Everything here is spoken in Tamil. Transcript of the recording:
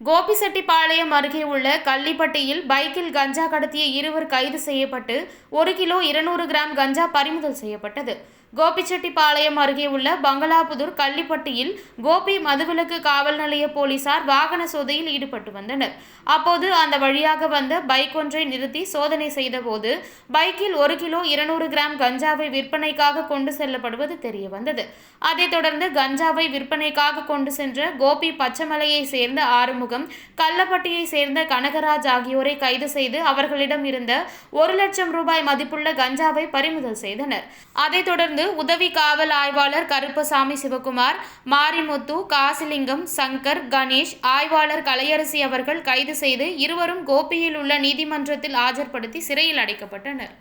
கோபிசெட்டிப்பாளையம் அருகே உள்ள கள்ளிப்பட்டியில் பைக்கில் கஞ்சா கடத்திய இருவர் கைது செய்யப்பட்டு ஒரு கிலோ இருநூறு கிராம் கஞ்சா பறிமுதல் செய்யப்பட்டது. கோபிச்செட்டிப்பாளையம் அருகே உள்ள பங்களாபுதூர் கள்ளிப்பட்டியில் கோபி மதுவிலக்கு காவல் நிலைய போலீசார் வாகன சோதையில் ஈடுபட்டு வந்தனர். அப்போது அந்த வழியாக வந்த பைக் ஒன்றை நிறுத்தி சோதனை செய்தபோது பைக்கில் ஒரு கிலோ இருநூறு கிராம் கஞ்சாவை விற்பனைக்காக கொண்டு செல்லப்படுவது தெரிய வந்தது அதைத் தொடர்ந்து கஞ்சாவை விற்பனைக்காக கொண்டு சென்ற கோபி பச்சமலையை சேர்ந்த ஆறுமுகம் கள்ளப்பட்டியை சேர்ந்த கனகராஜ் ஆகியோரை கைது செய்து அவர்களிடம் இருந்த ஒரு லட்சம் ரூபாய் மதிப்புள்ள கஞ்சாவை பறிமுதல் செய்தனர். அதைத் தொடர்ந்து உதவி காவல் ஆய்வாளர் கருப்பசாமி சிவகுமார் மாரிமுத்து காசிலிங்கம் சங்கர் கணேஷ் ஆய்வாளர் கலையரசி அவர்கள் கைது செய்து இருவரும் கோபியில் உள்ள நீதிமன்றத்தில் ஆஜர்படுத்தி சிறையில் அடைக்கப்பட்டனர்.